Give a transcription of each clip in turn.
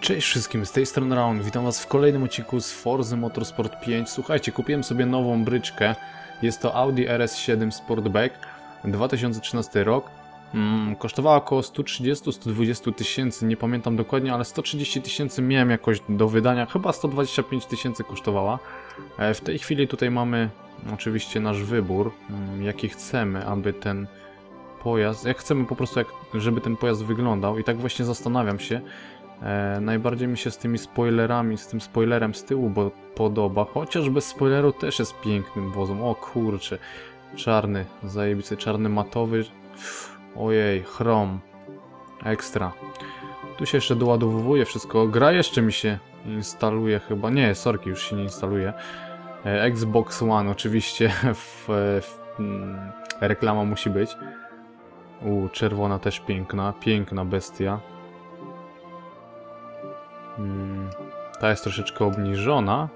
Cześć wszystkim, z tej strony Raun, witam was w kolejnym odcinku z Forza Motorsport 5. Słuchajcie, kupiłem sobie nową bryczkę, jest to Audi RS7 Sportback, 2013 rok. Mm, kosztowała około 130-120 tysięcy, nie pamiętam dokładnie, ale 130 tysięcy miałem jakoś do wydania, chyba 125 tysięcy kosztowała. E, w tej chwili tutaj mamy oczywiście nasz wybór, mm, jaki chcemy, aby ten pojazd, jak chcemy po prostu, jak, żeby ten pojazd wyglądał i tak właśnie zastanawiam się, E, najbardziej mi się z tymi spoilerami, z tym spoilerem z tyłu bo podoba, chociaż bez spoileru też jest pięknym wozem. O kurczę, czarny, zajebisty, czarny matowy. Ojej, chrom. Ekstra. Tu się jeszcze doładowuje wszystko. Gra jeszcze mi się instaluje chyba. Nie, sorki, już się nie instaluje. E, Xbox One oczywiście w, w, mm, reklama musi być. U, czerwona też piękna, piękna bestia. Hmm, ta jest troszeczkę obniżona.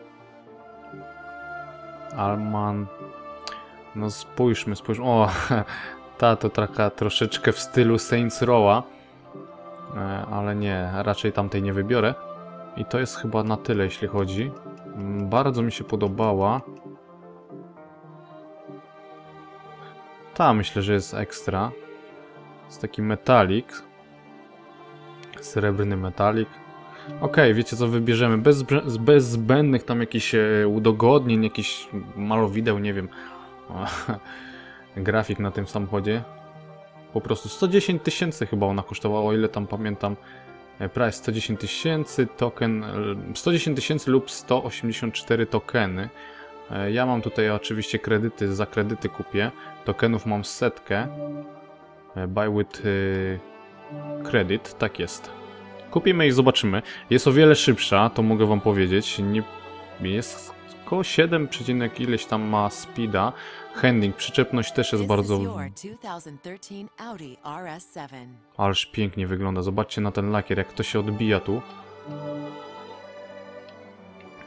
Alman. No spójrzmy, spójrzmy. O, ta to taka troszeczkę w stylu Saints Row'a. E, ale nie, raczej tamtej nie wybiorę. I to jest chyba na tyle, jeśli chodzi. Mm, bardzo mi się podobała. Ta myślę, że jest ekstra. Jest taki metalik. Srebrny metalik. Okay, wiecie co wybierzemy? Bez, bez zbędnych tam jakichś e, udogodnień, jakiś malowideł, nie wiem. grafik na tym samochodzie. Po prostu 110 tysięcy chyba ona kosztowała, o ile tam pamiętam. E, price 110 tysięcy, token 110 e, tysięcy lub 184 tokeny. Ja mam tutaj oczywiście kredyty, za kredyty kupię. Tokenów mam setkę. Buy with credit, tak jest. Kupimy i zobaczymy. Jest o wiele szybsza, to mogę wam powiedzieć. Nie, jest około 7, ileś tam ma speeda. Handling, przyczepność też jest bardzo... Ależ pięknie wygląda. Zobaczcie na ten lakier, jak to się odbija tu.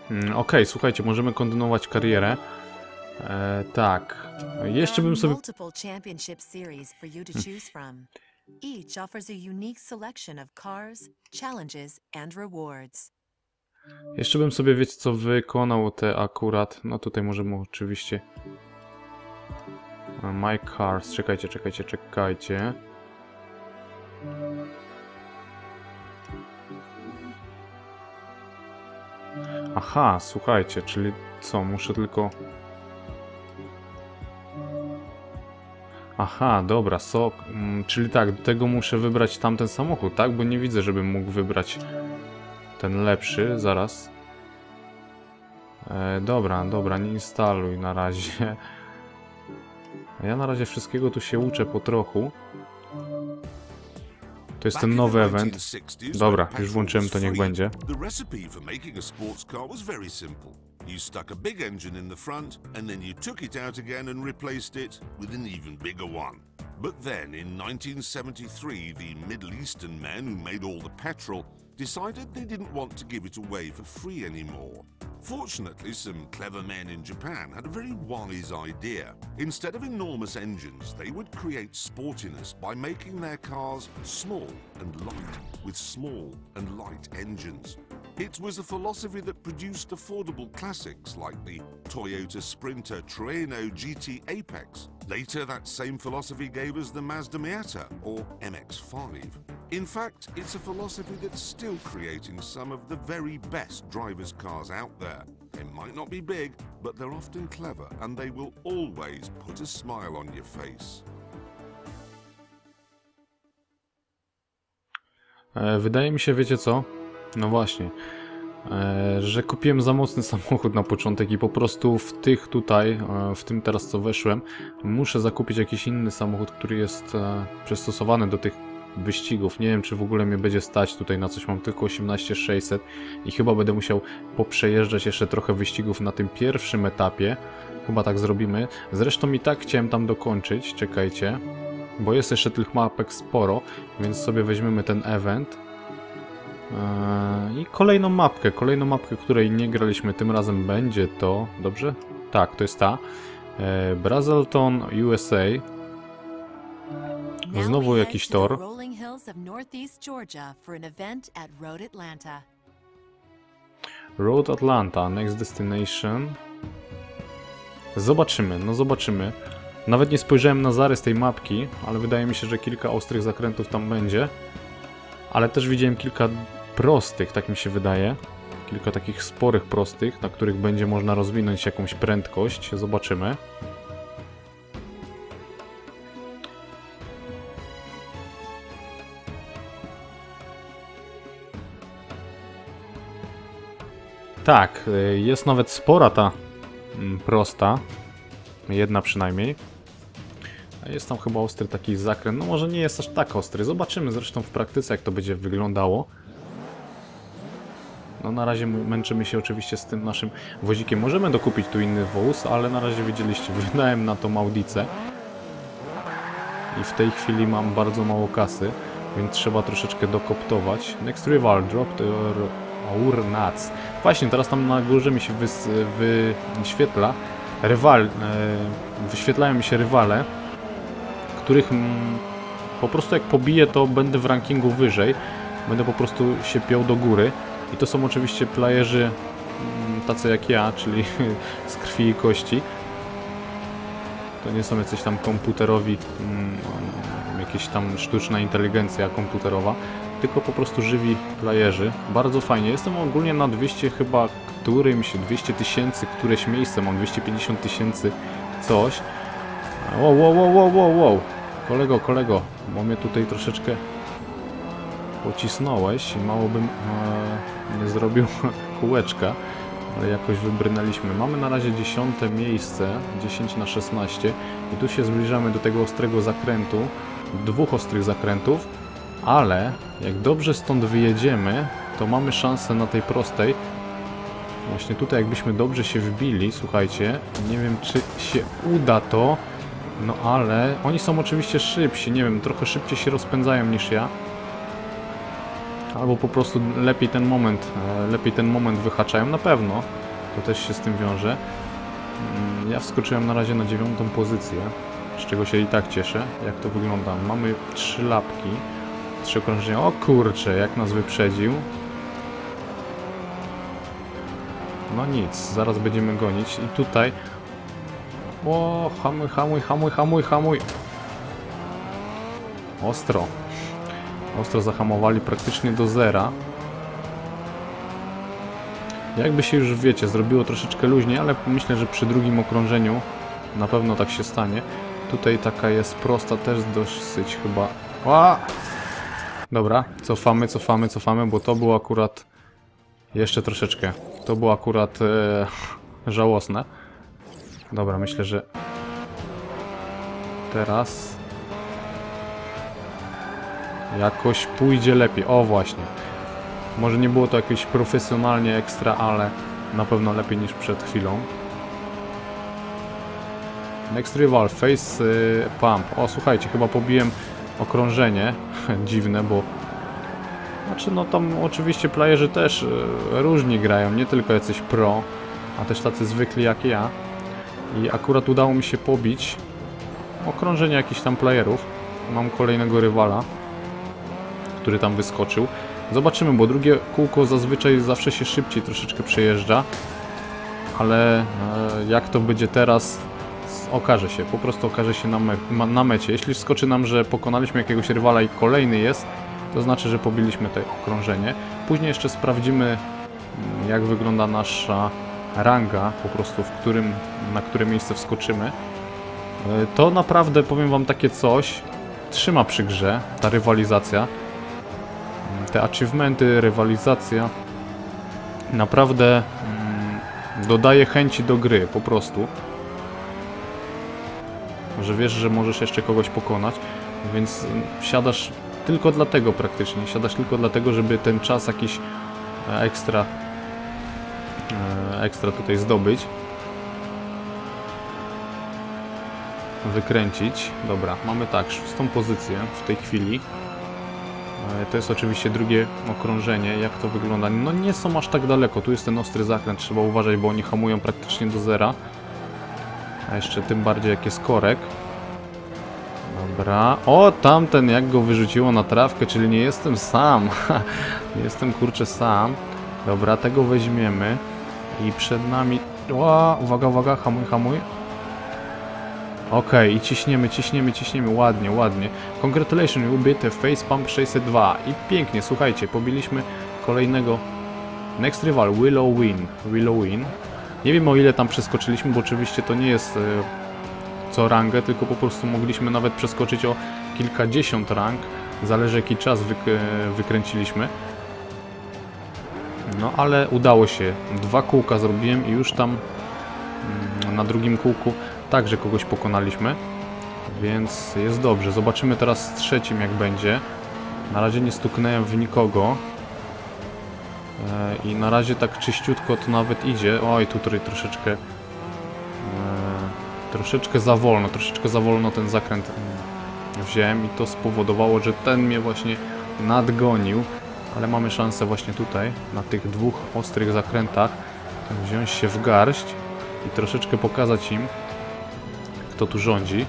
Hmm, Okej, okay, słuchajcie, możemy kontynuować karierę. E, tak. Jeszcze bym sobie... Each offers a unique selection of cars, challenges and rewards. Jeszcze bym sobie, wiecie co, wykonał te akurat. No tutaj możemy oczywiście... My cars. Czekajcie, czekajcie, czekajcie. Aha, słuchajcie, czyli co, muszę tylko Aha, dobra, sok. Mm, czyli tak, do tego muszę wybrać tamten samochód, tak? Bo nie widzę, żebym mógł wybrać ten lepszy. Zaraz. E, dobra, dobra, nie instaluj na razie. Ja na razie wszystkiego tu się uczę po trochu. To jest ten nowy event. Dobra, już włączyłem, to niech będzie. You stuck a big engine in the front, and then you took it out again and replaced it with an even bigger one. But then, in 1973, the Middle Eastern men who made all the petrol decided they didn't want to give it away for free anymore. Fortunately, some clever men in Japan had a very wise idea. Instead of enormous engines, they would create sportiness by making their cars small and light, with small and light engines. It was a philosophy that produced affordable classics like the Toyota Sprinter Trueno GT Apex. Later, that same philosophy gave us the Mazda Miata, or MX-5. In fact, it's a philosophy that's still creating some of the very best driver's cars out there. They might not be big, but they're often clever and they will always put a smile on your face. Wydaje mi się, wiecie co? No właśnie, e, że kupiłem za mocny samochód na początek i po prostu w tych tutaj, e, w tym teraz co weszłem, muszę zakupić jakiś inny samochód, który jest e, przystosowany do tych wyścigów. Nie wiem, czy w ogóle mnie będzie stać tutaj na coś. Mam tylko 18600 i chyba będę musiał poprzejeżdżać jeszcze trochę wyścigów na tym pierwszym etapie. Chyba tak zrobimy. Zresztą i tak chciałem tam dokończyć. Czekajcie. Bo jest jeszcze tych mapek sporo, więc sobie weźmiemy ten event. Eee, I kolejną mapkę, kolejną mapkę, której nie graliśmy tym razem będzie to, dobrze? Tak, to jest ta. Eee, Brazelton USA. Now Znowu jakiś tor. Road Atlanta, next destination. Zobaczymy, no zobaczymy. Nawet nie spojrzałem na zarys tej mapki, ale wydaje mi się, że kilka ostrych zakrętów tam będzie. Ale też widziałem kilka prostych, tak mi się wydaje. Kilka takich sporych prostych, na których będzie można rozwinąć jakąś prędkość. Zobaczymy. Tak, y, jest nawet spora ta mm, prosta. Jedna przynajmniej. Jest tam chyba ostry taki zakręt. No może nie jest aż tak ostry. Zobaczymy zresztą w praktyce jak to będzie wyglądało. No na razie męczymy się oczywiście z tym naszym wozikiem. Możemy dokupić tu inny wóz, ale na razie widzieliście, wydałem na to Audicę. I w tej chwili mam bardzo mało kasy, więc trzeba troszeczkę dokoptować. Next rival, drop the Aurnats. Właśnie, teraz tam na górze mi się wys, wyświetla rywal, e, wyświetlają mi się rywale, których mm, po prostu jak pobiję, to będę w rankingu wyżej. Będę po prostu się piął do góry. I to są oczywiście playerzy mm, tacy jak ja, czyli z krwi i kości. To nie są jacyś tam komputerowi, mm, jakieś tam sztuczna inteligencja komputerowa, tylko po prostu żywi playerzy. Bardzo fajnie. Jestem ogólnie na 200 chyba którymś, 200 tysięcy, któreś miejsce mam, 250 tysięcy coś. Wow, wow, wow, wow, wow, wow. Kolego, kolego, bo mnie tutaj troszeczkę pocisnąłeś i mało bym e, nie zrobił kółeczka, ale jakoś wybrnęliśmy. Mamy na razie 10 miejsce, 10 na 16 i tu się zbliżamy do tego ostrego zakrętu, dwóch ostrych zakrętów, ale jak dobrze stąd wyjedziemy, to mamy szansę na tej prostej. Właśnie tutaj jakbyśmy dobrze się wbili, słuchajcie, nie wiem czy się uda to, no ale oni są oczywiście szybsi, nie wiem, trochę szybciej się rozpędzają niż ja. Albo po prostu lepiej ten moment, e, lepiej ten moment wyhaczają, na pewno. To też się z tym wiąże. Mm, Ja wskoczyłem na razie na dziewiątą pozycję, z czego się i tak cieszę. Jak to wygląda? Mamy trzy lapki, trzy okrążenia. O kurczę, jak nas wyprzedził. No nic, zaraz będziemy gonić i tutaj... O, hamuj, hamuj, hamuj, hamuj, hamuj. Ostro. Ostro zahamowali praktycznie do zera. Jakby się już, wiecie, zrobiło troszeczkę luźniej, ale myślę, że przy drugim okrążeniu na pewno tak się stanie. Tutaj taka jest prosta też dosyć chyba... Ła! Dobra, cofamy, cofamy, cofamy, bo to było akurat... Jeszcze troszeczkę. To było akurat e, żałosne. Dobra, myślę, że teraz jakoś pójdzie lepiej. O właśnie. Może nie było to jakieś profesjonalnie ekstra, ale na pewno lepiej niż przed chwilą. Next rival, face y, pump. O, słuchajcie, chyba pobiłem okrążenie. Dziwne, bo... Znaczy, no tam oczywiście playerzy też y, różni grają, nie tylko jacyś pro, a też tacy zwykli jak ja. I akurat udało mi się pobić okrążenie jakichś tam playerów. Mam kolejnego rywala, który tam wyskoczył. Zobaczymy, bo drugie kółko zazwyczaj zawsze się szybciej troszeczkę przejeżdża. Ale e, jak to będzie teraz, okaże się. Po prostu okaże się na, me na mecie. Jeśli skoczy nam, że pokonaliśmy jakiegoś rywala i kolejny jest, to znaczy, że pobiliśmy to okrążenie. Później jeszcze sprawdzimy, mm, jak wygląda nasza ranga, po prostu w którym, na które miejsce wskoczymy. E, To naprawdę, powiem wam, takie coś trzyma przy grze, ta rywalizacja. Te achievementy, rywalizacja naprawdę mm, dodaje chęci do gry, po prostu. Że wiesz, że możesz jeszcze kogoś pokonać, więc mm, siadasz tylko dlatego praktycznie, siadasz tylko dlatego, żeby ten czas jakiś e, ekstra e, ekstra tutaj zdobyć. Wykręcić. Dobra, mamy tak, szóstą pozycję w tej chwili. E, To jest oczywiście drugie okrążenie. Jak to wygląda? No nie są aż tak daleko. Tu jest ten ostry zakręt, trzeba uważać, bo oni hamują praktycznie do zera. A jeszcze tym bardziej jak jest korek. Dobra. O, tamten jak go wyrzuciło na trawkę, czyli nie jestem sam. nie jestem kurczę sam. Dobra, tego weźmiemy. I przed nami... O, uwaga, uwaga, hamuj, hamuj. Okej, i ciśniemy, ciśniemy, ciśniemy, ładnie, ładnie. Congratulations, the Face Pump 602. I pięknie, słuchajcie, pobiliśmy kolejnego... Next rival, Willow Win. Willow Win. Nie wiem o ile tam przeskoczyliśmy, bo oczywiście to nie jest e, co rangę, tylko po prostu mogliśmy nawet przeskoczyć o kilkadziesiąt rang. Zależy jaki czas wyk wykręciliśmy. No ale udało się. Dwa kółka zrobiłem i już tam mm, na drugim kółku także kogoś pokonaliśmy. Więc jest dobrze. Zobaczymy teraz z trzecim jak będzie. Na razie nie stuknąłem w nikogo. E, I na razie tak czyściutko to nawet idzie. Oj, tutaj troszeczkę... E, troszeczkę za wolno, troszeczkę za wolno ten zakręt mm, wziąłem i to spowodowało, że ten mnie właśnie nadgonił. Ale mamy szansę właśnie tutaj, na tych dwóch ostrych zakrętach, wziąć się w garść i troszeczkę pokazać im, kto tu rządzi.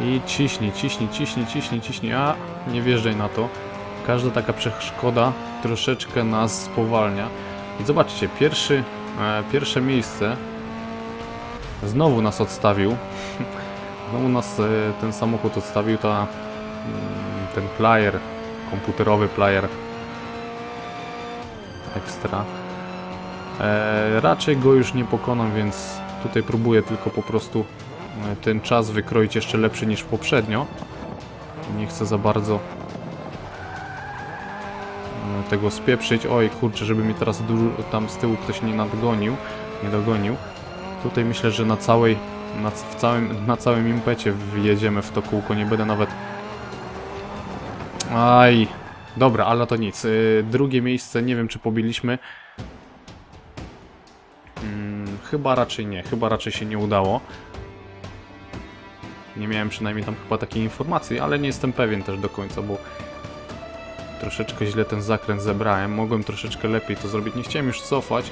I ciśnij, ciśnij, ciśnij, ciśnij, ciśnij, a nie wjeżdżaj na to. Każda taka przeszkoda troszeczkę nas spowalnia. I zobaczcie, pierwszy, e, pierwsze miejsce znowu nas odstawił. znowu nas e, ten samochód odstawił, ta, mm, ten player, komputerowy player ekstra. E, raczej go już nie pokonam, więc tutaj próbuję tylko po prostu e, ten czas wykroić jeszcze lepszy niż poprzednio. Nie chcę za bardzo e, tego spieprzyć. Oj, kurczę, żeby mi teraz tam z tyłu ktoś nie nadgonił, nie dogonił. Tutaj myślę, że na całej, na, w całym, na całym impecie wjedziemy w to kółko. Nie będę nawet... Aj, dobra, ale to nic. Yy, drugie miejsce, nie wiem czy pobiliśmy. Chyba raczej nie, chyba raczej się nie udało. Nie miałem przynajmniej tam chyba takiej informacji, ale nie jestem pewien też do końca, bo troszeczkę źle ten zakręt zebrałem. Mogłem troszeczkę lepiej to zrobić. Nie chciałem już cofać.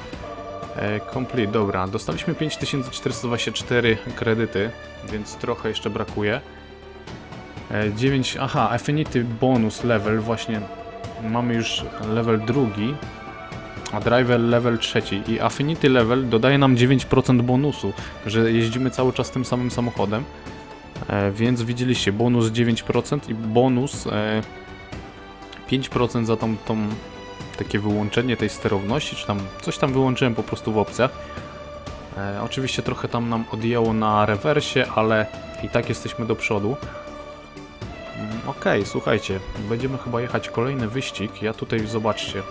E, complete, dobra. Dostaliśmy 5424 kredyty, więc trochę jeszcze brakuje. E, 9, aha, Affinity Bonus level, właśnie mamy już level drugi, a Driver level trzeci. I Affinity level dodaje nam 9% bonusu, że jeździmy cały czas tym samym samochodem. E, więc widzieliście, bonus 9% i bonus e, 5% za tą, tą takie wyłączenie tej sterowności, czy tam coś tam wyłączyłem po prostu w opcjach. E, oczywiście trochę tam nam odjęło na rewersie, ale i tak jesteśmy do przodu. Okej, okay, słuchajcie, będziemy chyba jechać kolejny wyścig. Ja tutaj, zobaczcie,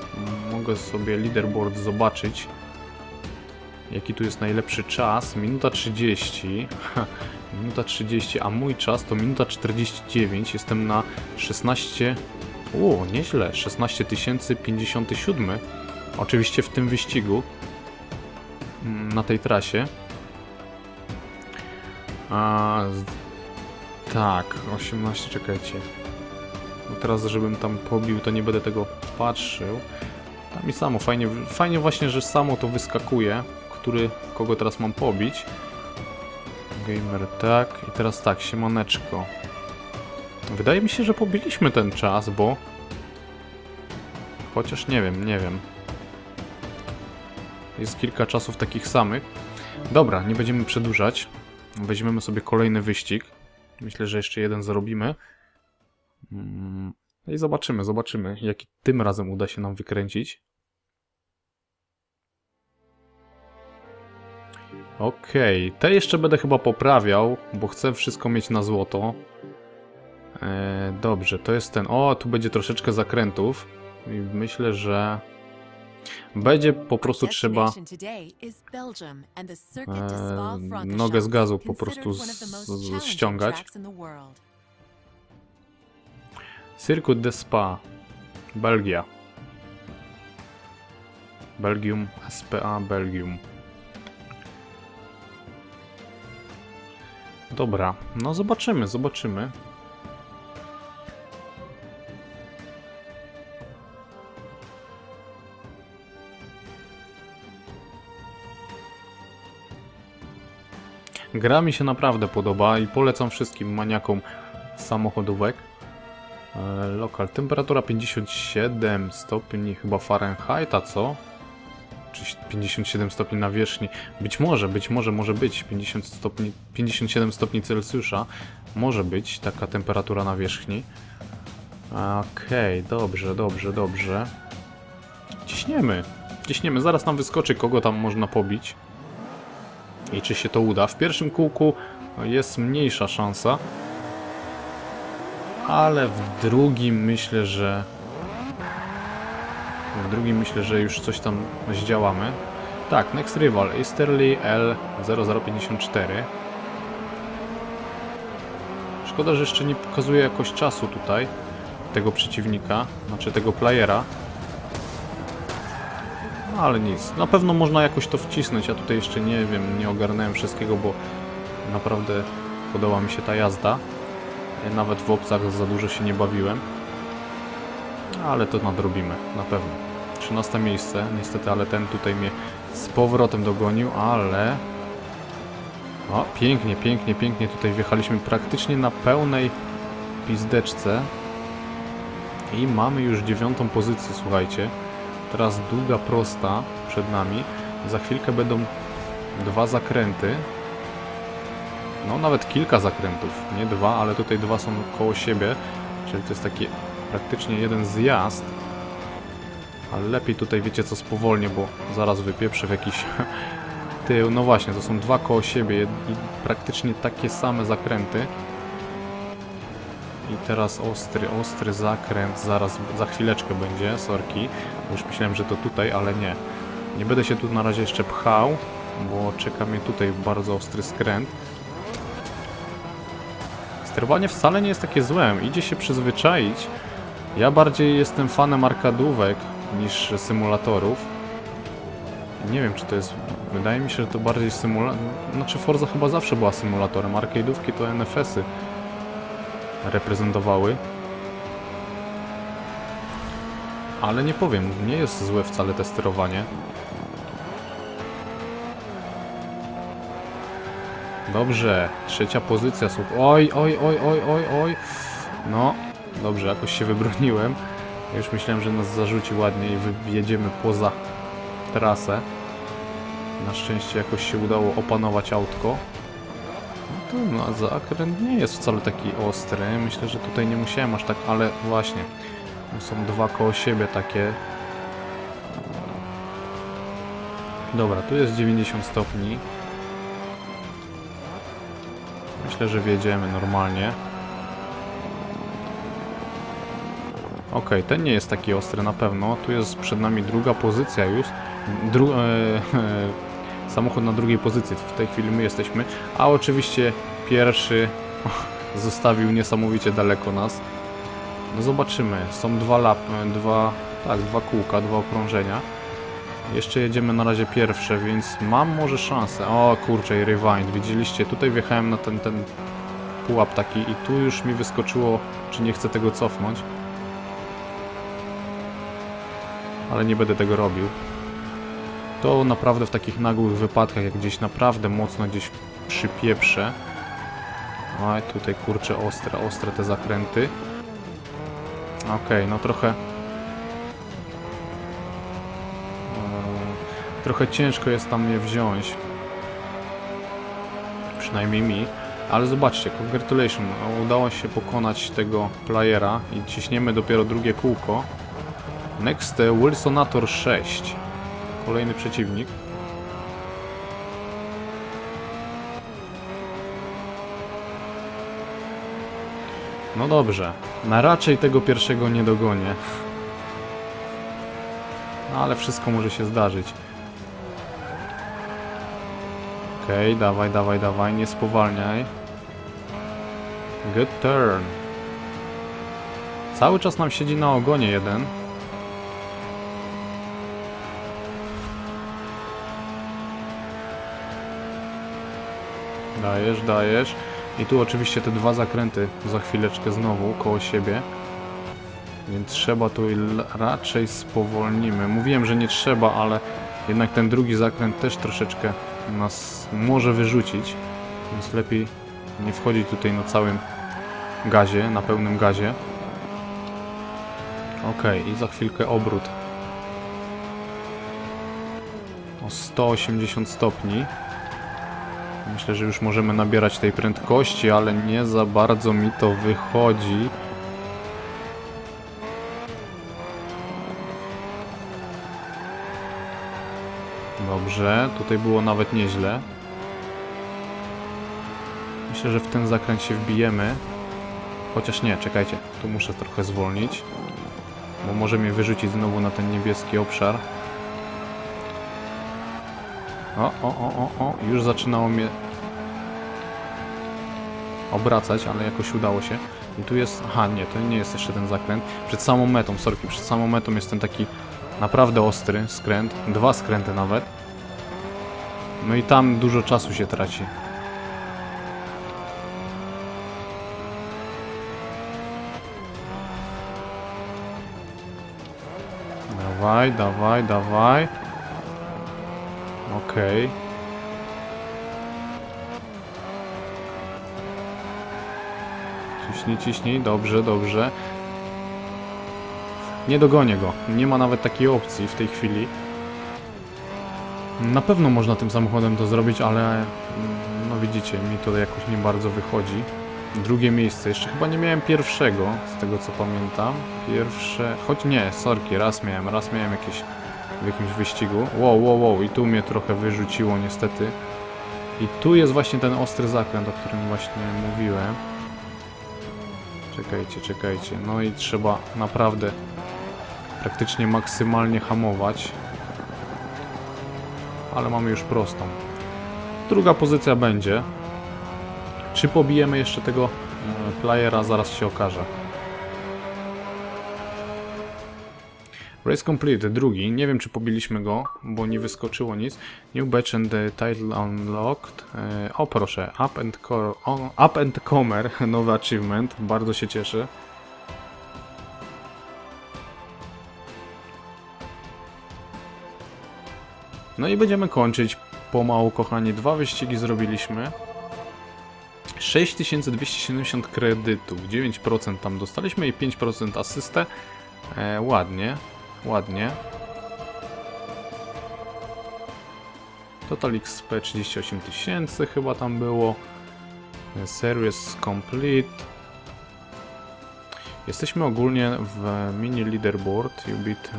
mogę sobie leaderboard zobaczyć, jaki tu jest najlepszy czas. Minuta 30, minuta 30, a mój czas to minuta 49. Jestem na 16 o, nieźle. 16 057. Oczywiście w tym wyścigu. mm, Na tej trasie. A, tak, 18, czekajcie. No teraz, żebym tam pobił, to nie będę tego patrzył. Tam i samo, fajnie, fajnie właśnie, że samo to wyskakuje, który, kogo teraz mam pobić. Gamer, tak. I teraz tak, siemaneczko. Wydaje mi się, że pobiliśmy ten czas, bo... Chociaż nie wiem, nie wiem. Jest kilka czasów takich samych. Dobra, nie będziemy przedłużać. Weźmiemy sobie kolejny wyścig. Myślę, że jeszcze jeden zrobimy. Mm, I zobaczymy, zobaczymy, jaki tym razem uda się nam wykręcić. Okej, te jeszcze będę chyba poprawiał, bo chcę wszystko mieć na złoto. E, dobrze, to jest ten... O, tu będzie troszeczkę zakrętów. I myślę, że... Będzie po prostu trzeba e, nogę z gazu po prostu z, z, ściągać. Circuit de Spa, Belgia. Belgium, SPA, Belgium. Dobra, no zobaczymy, zobaczymy. Gra mi się naprawdę podoba i polecam wszystkim maniakom samochodówek. E, Lokal, temperatura 57 stopni chyba Fahrenheita, co? Czy 57 stopni na wierzchni? Być może, być może, może być 50 stopni, 57 stopni Celsjusza. Może być taka temperatura na wierzchni. Okej, dobrze, dobrze, dobrze. Ciśniemy. Ciśniemy. Zaraz nam wyskoczy, kogo tam można pobić. I czy się to uda. W pierwszym kółku jest mniejsza szansa. Ale w drugim myślę, że... W drugim myślę, że już coś tam zdziałamy. Tak, next rival. Easterly L0054. Szkoda, że jeszcze nie pokazuje jakoś czasu tutaj tego przeciwnika, znaczy tego playera. No ale nic, na pewno można jakoś to wcisnąć, ja tutaj jeszcze nie wiem, nie ogarnąłem wszystkiego, bo naprawdę podoba mi się ta jazda. Ja nawet w opcach za dużo się nie bawiłem. Ale to nadrobimy, na pewno. 13 miejsce, niestety, ale ten tutaj mnie z powrotem dogonił, ale... O, pięknie, pięknie, pięknie tutaj wjechaliśmy praktycznie na pełnej pizdeczce. I mamy już dziewiątą pozycję, słuchajcie. Teraz długa prosta przed nami. Za chwilkę będą dwa zakręty. No nawet kilka zakrętów, nie dwa, ale tutaj dwa są koło siebie. Czyli to jest taki praktycznie jeden zjazd. Ale lepiej tutaj wiecie co spowolnię, bo zaraz wypieprzę w jakiś tył. No właśnie, to są dwa koło siebie i praktycznie takie same zakręty. I teraz ostry, ostry zakręt, zaraz, za chwileczkę będzie, sorki. Już myślałem, że to tutaj, ale nie. Nie będę się tu na razie jeszcze pchał, bo czeka mnie tutaj bardzo ostry skręt. Sterowanie wcale nie jest takie złe, idzie się przyzwyczaić. Ja bardziej jestem fanem arkadówek niż symulatorów. Nie wiem, czy to jest... Wydaje mi się, że to bardziej symulator... Znaczy Forza chyba zawsze była symulatorem, arcade'ówki to NFS-y reprezentowały. Ale nie powiem, nie jest złe wcale te sterowanie. Dobrze, trzecia pozycja, słuch. Oj, oj, oj, oj, oj, oj. No, dobrze, jakoś się wybroniłem. Już myślałem, że nas zarzuci ładnie i wyjedziemy poza trasę. Na szczęście jakoś się udało opanować autko. To no, zakręt nie jest wcale taki ostry. Myślę, że tutaj nie musiałem aż tak, ale właśnie. Są dwa koło siebie takie. Dobra, tu jest 90 stopni. Myślę, że wjedziemy normalnie. Ok, ten nie jest taki ostry na pewno. Tu jest przed nami druga pozycja już. Dru e, e, samochód na drugiej pozycji. W tej chwili my jesteśmy. A oczywiście pierwszy zostawił niesamowicie daleko nas. No zobaczymy. Są dwa lap, dwa, tak, dwa kółka, dwa okrążenia. Jeszcze jedziemy na razie pierwsze, więc mam może szansę. O kurczę, i rewind. Widzieliście, tutaj wjechałem na ten, ten pułap taki i tu już mi wyskoczyło, czy nie chcę tego cofnąć. Ale nie będę tego robił. To naprawdę w takich nagłych wypadkach, jak gdzieś naprawdę mocno gdzieś przypieprzę. Oj, tutaj kurczę ostre, ostre te zakręty. Okej, okay, no trochę Trochę ciężko jest tam je wziąć. Przynajmniej mi. Ale zobaczcie, congratulations, udało się pokonać tego playera i ciśniemy dopiero drugie kółko. Next, e, Wilsonator 6. Kolejny przeciwnik. No dobrze, na raczej tego pierwszego nie dogonię. No ale wszystko może się zdarzyć. Okej, okay, dawaj, dawaj, dawaj, nie spowalniaj. Good turn. Cały czas nam siedzi na ogonie jeden. Dajesz, dajesz. I tu oczywiście te dwa zakręty za chwileczkę znowu koło siebie. Więc trzeba tu raczej spowolnimy. Mówiłem, że nie trzeba, ale jednak ten drugi zakręt też troszeczkę nas może wyrzucić. Więc lepiej nie wchodzić tutaj na całym gazie, na pełnym gazie. Ok, i za chwilkę obrót. O 180 stopni. Myślę, że już możemy nabierać tej prędkości, ale nie za bardzo mi to wychodzi. Dobrze, tutaj było nawet nieźle. Myślę, że w ten zakręt się wbijemy. Chociaż nie, czekajcie, tu muszę trochę zwolnić. Bo może mnie wyrzucić znowu na ten niebieski obszar. O, o, o, o, o, już zaczynało mnie obracać, ale jakoś udało się. I tu jest, aha nie, to nie jest jeszcze ten zakręt. Przed samą metą, sorki, przed samą metą jest ten taki naprawdę ostry skręt, dwa skręty nawet. No i tam dużo czasu się traci. Dawaj, dawaj, dawaj. Okej. Ciśnij, ciśnij, dobrze, dobrze. Nie dogonię go. Nie ma nawet takiej opcji w tej chwili. Na pewno można tym samochodem to zrobić, ale mm, no widzicie, mi to jakoś nie bardzo wychodzi. Drugie miejsce. Jeszcze chyba nie miałem pierwszego, z tego co pamiętam. Pierwsze... Choć nie, sorki, raz miałem. Raz miałem jakieś w jakimś wyścigu. Wow, wow, wow. I tu mnie trochę wyrzuciło niestety. I tu jest właśnie ten ostry zakręt, o którym właśnie mówiłem. Czekajcie, czekajcie. No i trzeba naprawdę praktycznie maksymalnie hamować. Ale mamy już prostą. Druga pozycja będzie. Czy pobijemy jeszcze tego e, playera, zaraz się okaże. Race complete, drugi. Nie wiem, czy pobiliśmy go, bo nie wyskoczyło nic. New batch and title unlocked. E, o proszę, up and, core, up and comer, nowy achievement. Bardzo się cieszę. No i będziemy kończyć pomału, kochani. Dwa wyścigi zrobiliśmy. 6270 kredytów, 9% tam dostaliśmy i 5% asystę. E, ładnie, ładnie. Total XP 38 tysięcy chyba tam było. E, Series complete. Jesteśmy ogólnie w mini leaderboard. You beat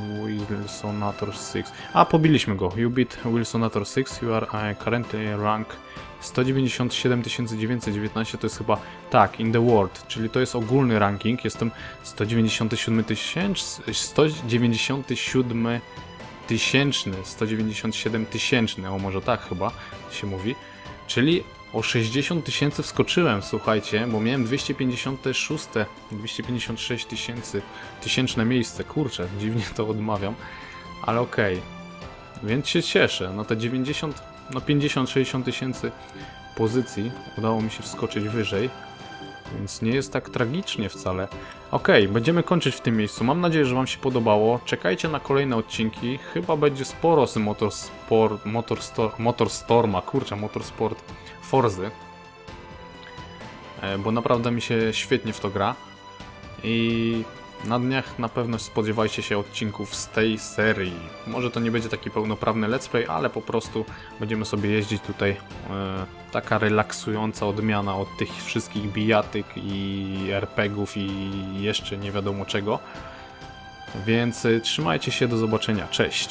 Wilsonator 6. A, pobiliśmy go. You beat Wilsonator 6. You are currently rank 197 919 to jest chyba tak, in the world, czyli to jest ogólny ranking. Jestem 197 tysięczny, 197 tysięczny, 197 tysięczny, o może tak chyba się mówi. Czyli o 60 tysięcy wskoczyłem, słuchajcie, bo miałem 256, 256 tysięcy, tysięczne miejsce, kurczę, dziwnie to odmawiam, ale okej. Okay. Więc się cieszę, no te 90, no 50-60 tysięcy pozycji udało mi się wskoczyć wyżej, więc nie jest tak tragicznie wcale. Ok, będziemy kończyć w tym miejscu. Mam nadzieję, że Wam się podobało. Czekajcie na kolejne odcinki. Chyba będzie sporo z Motorsport, Motorstor, Motorstorma, kurczę, Motorsport Forzy. E, bo naprawdę mi się świetnie w to gra. I na dniach na pewno spodziewajcie się odcinków z tej serii. Może to nie będzie taki pełnoprawny let's play, ale po prostu będziemy sobie jeździć tutaj. E, taka relaksująca odmiana od tych wszystkich bijatyk i RPGów i jeszcze nie wiadomo czego. Więc e, trzymajcie się, do zobaczenia. Cześć!